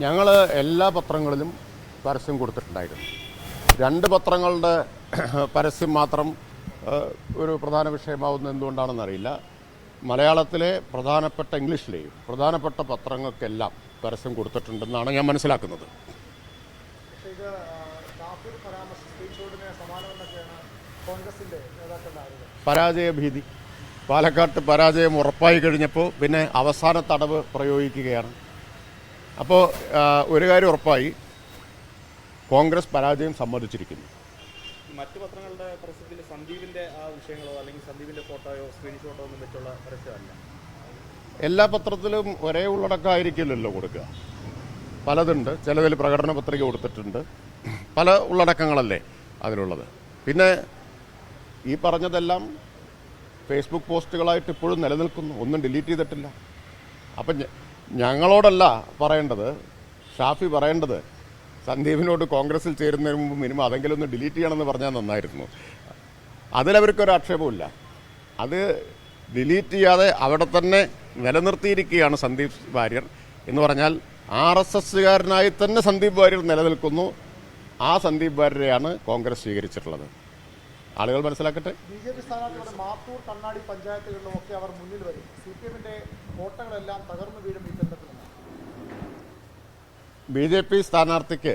ഞങ്ങൾ എല്ലാ പത്രങ്ങളിലും പരസ്യം കൊടുത്തിട്ടുണ്ടായിരുന്നു. രണ്ട് പത്രങ്ങളുടെ പരസ്യം മാത്രം ഒരു പ്രധാന വിഷയമാവുന്നത് എന്തുകൊണ്ടാണെന്ന് അറിയില്ല. മലയാളത്തിലെ പ്രധാനപ്പെട്ട ഇംഗ്ലീഷിലെയും പ്രധാനപ്പെട്ട പത്രങ്ങൾക്കെല്ലാം പരസ്യം കൊടുത്തിട്ടുണ്ടെന്നാണ് ഞാൻ മനസ്സിലാക്കുന്നത്. പരാജയഭീതി പാലക്കാട്ട് പരാജയം ഉറപ്പായി കഴിഞ്ഞപ്പോൾ പിന്നെ അവസാന തടവ് പ്രയോഗിക്കുകയാണ്. അപ്പോൾ ഒരു കാര്യം ഉറപ്പായി. കോൺഗ്രസ് പരാജയം സമ്മതിച്ചിരിക്കുന്നു. മറ്റു പത്രങ്ങളുടെ പരസ്യത്തിൽ സന്ദീപിന്റെ ആ വിഷയങ്ങളോ അല്ലെങ്കിൽ സന്ദീപിന്റെ ഫോട്ടോയോ സ്ക്രീൻഷോട്ടോ ഒന്നും വെച്ചുള്ള പരസ്യമല്ല. എല്ലാ പത്രത്തിലും ഒരേ ഉള്ളടക്കമായിരിക്കില്ലല്ലോ കൊടുക്കുക. പലതുണ്ട്. ചിലതിൽ പ്രകടന പത്രിക കൊടുത്തിട്ടുണ്ട്. പല ഉള്ളടക്കങ്ങളല്ലേ അതിലുള്ളത്. പിന്നെ ഈ പറഞ്ഞതെല്ലാം ഫേസ്ബുക്ക് പോസ്റ്റുകളായിട്ട് ഇപ്പോഴും നിലനിൽക്കുന്നു. ഒന്നും ഡിലീറ്റ് ചെയ്തിട്ടില്ല. അപ്പം ഞങ്ങളോടല്ല പറയേണ്ടത് ഷാഫി പറയേണ്ടത് സന്ദീപിനോട് കോൺഗ്രസിൽ ചേരുന്നതിന് മുമ്പ് മിനിമം അതെങ്കിലും ഒന്ന് ഡിലീറ്റ് ചെയ്യണമെന്ന് പറഞ്ഞാൽ നന്നായിരുന്നു. അതിലവർക്കൊരു ആക്ഷേപമില്ല അത് ഡിലീറ്റ് ചെയ്യാതെ അവിടെ തന്നെ നിലനിർത്തിയിരിക്കുകയാണ് സന്ദീപ് വാര്യർ. എന്ന് പറഞ്ഞാൽ ആർ എസ് എസ്സുകാരനായി തന്നെ സന്ദീപ് വാര്യർ നിലനിൽക്കുന്നു. ആ സന്ദീപ് വാര്യരെയാണ് കോൺഗ്രസ് സ്വീകരിച്ചിട്ടുള്ളത്. ആളുകൾ മനസ്സിലാക്കട്ടെ? ബി ജെ പി സ്ഥാനാർത്ഥികളുടെ മാത്തൂർ കണ്ണാടി പഞ്ചായത്തുകളിലും ഒക്കെ അവർ മുന്നിൽ വരും. സി പി എമ്മിന്റെ കോട്ടകളെല്ലാം തകർന്നു വീഴും. ബി ജെ പി സ്ഥാനാർത്ഥിക്ക്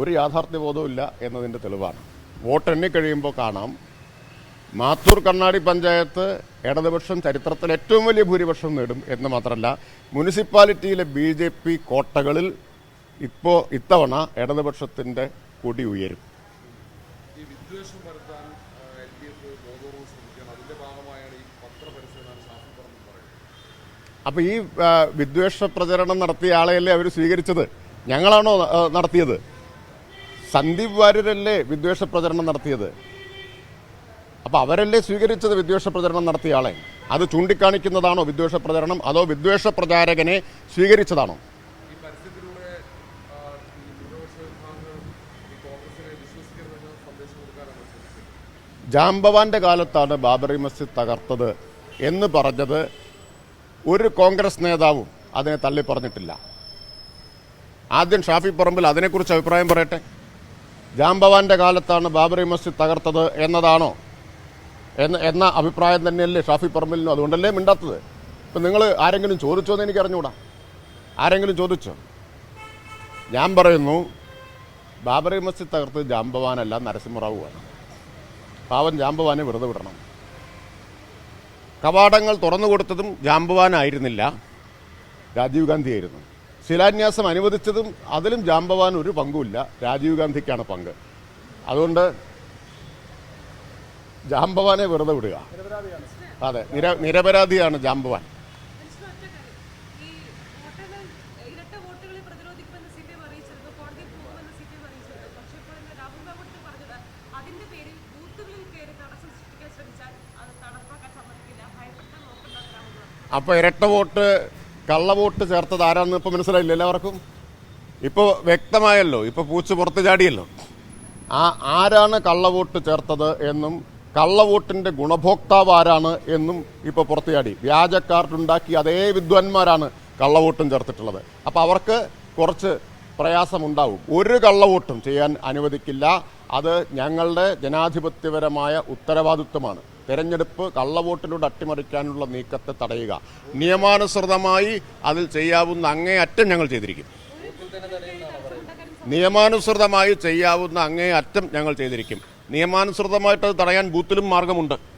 ഒരു യാഥാർത്ഥ്യബോധവും ഇല്ല എന്നതിന്റെ തെളിവാണ്. വോട്ട് എണ്ണിക്കഴിയുമ്പോൾ കാണാം. മാത്തൂർ കണ്ണാടി പഞ്ചായത്ത് ഇടതുപക്ഷം ചരിത്രത്തിൽ ഏറ്റവും വലിയ ഭൂരിപക്ഷം നേടും എന്ന് മാത്രമല്ല മുനിസിപ്പാലിറ്റിയിലെ ബി ജെ പി കോട്ടകളിൽ ഇപ്പോൾ ഇത്തവണ ഇടതുപക്ഷത്തിന്റെ കൊടി ഉയരും. വിദ്വേഷം അപ്പോൾ ഈ വിദ്വേഷ പ്രചരണം നടത്തിയ ആളെയല്ലേ അവർ സ്വീകരിച്ചത്? ഞങ്ങളാണോ നടത്തിയത്? സന്ദീപ് വാര്യരല്ലേ വിദ്വേഷ പ്രചരണം നടത്തിയത്? അപ്പോൾ അവരല്ലേ സ്വീകരിച്ചത് വിദ്വേഷ പ്രചരണം നടത്തിയ ആളെ? അത് ചൂണ്ടിക്കാണിക്കുന്നതാണോ വിദ്വേഷ പ്രചരണം? അതോ വിദ്വേഷ പ്രചാരകനെ സ്വീകരിച്ചതാണോ? ജാംബവാന്റെ കാലത്താണ് ബാബറി മസ്ജിദ് തകർത്തത് എന്ന് പറഞ്ഞത് ഒരു കോൺഗ്രസ് നേതാവും അതിനെ തള്ളി പറഞ്ഞിട്ടില്ല ആദ്യം ഷാഫി പറമ്പിൽ അതിനെക്കുറിച്ച് അഭിപ്രായം പറയട്ടെ? ജാംബവാന്റെ കാലത്താണ് ബാബറി മസ്ജിദ് തകർത്തത് എന്നതാണോ? എന്ന എന്ന അഭിപ്രായം തന്നെയല്ലേ ഷാഫി പറമ്പിലിനും അതുകൊണ്ടല്ലേ മിണ്ടാത്തത്? ഇപ്പം നിങ്ങൾ ആരെങ്കിലും ചോദിച്ചോ എന്ന് എനിക്ക് അറിഞ്ഞുകൂടാ ആരെങ്കിലും ചോദിച്ചോ? ഞാൻ പറയുന്നു ബാബറി മസ്ജിദ് തകർത്തത് ജാംബവാനല്ല നരസിംഹറാവുമാണ് പാവൻ ജാംബവാനെ വെറുതെ വിടണം. കവാടങ്ങൾ തുറന്നു കൊടുത്തതും ജാമ്പവാനായിരുന്നില്ല രാജീവ് ഗാന്ധിയായിരുന്നു ശിലാന്യാസം അനുവദിച്ചതും അതിലും ജാമ്പവാൻ ഒരു പങ്കുമില്ല രാജീവ് ഗാന്ധിക്കാണ് പങ്ക് അതുകൊണ്ട് ജാംബവാനെ വെറുതെ വിടുക അതെ നിര നിരപരാധിയാണ് പറഞ്ഞത് അതിന്റെ പേരിൽ ബൂത്തുകളിൽ കയറി തടസ്സം സൃഷ്ടിക്കാൻ ശ്രമിച്ചാൽ അത് നടപ്പാക്കാൻ അപ്പോൾ ഇരട്ട വോട്ട് കള്ള വോട്ട് ചേർത്തത് ആരാണെന്ന് ഇപ്പോൾ മനസ്സിലായില്ല എല്ലാവർക്കും? ഇപ്പോൾ വ്യക്തമായല്ലോ ഇപ്പോൾ പൂച്ച് പുറത്ത് ചാടിയല്ലോ. ആ ആരാണ് കള്ളവോട്ട് ചേർത്തത് എന്നും കള്ളവോട്ടിന്റെ ഗുണഭോക്താവ് ആരാണ് എന്നും ഇപ്പോൾ പുറത്ത് ചാടി. വ്യാജ കാർഡ് ഉണ്ടാക്കി അതേ വിദ്വാൻമാരാണ് കള്ളവോട്ടും ചേർത്തിട്ടുള്ളത്. അപ്പോൾ അവർക്ക് കുറച്ച് പ്രയാസമുണ്ടാവും. ഒരു കള്ളവോട്ടും ചെയ്യാൻ അനുവദിക്കില്ല. അത് ഞങ്ങളുടെ ജനാധിപത്യപരമായ ഉത്തരവാദിത്വമാണ്. തെരഞ്ഞെടുപ്പ് കള്ളവോട്ടിലൂടെ അട്ടിമറിക്കാനുള്ള നീക്കത്തെ തടയുക. നിയമാനുസൃതമായി അതിൽ ചെയ്യാവുന്ന അങ്ങേയറ്റം ഞങ്ങൾ ചെയ്തിരിക്കും. നിയമാനുസൃതമായി ചെയ്യാവുന്ന അങ്ങേ അറ്റം ഞങ്ങൾ ചെയ്തിരിക്കും. നിയമാനുസൃതമായിട്ട് അത് തടയാൻ ബൂത്തിലും മാർഗമുണ്ട്.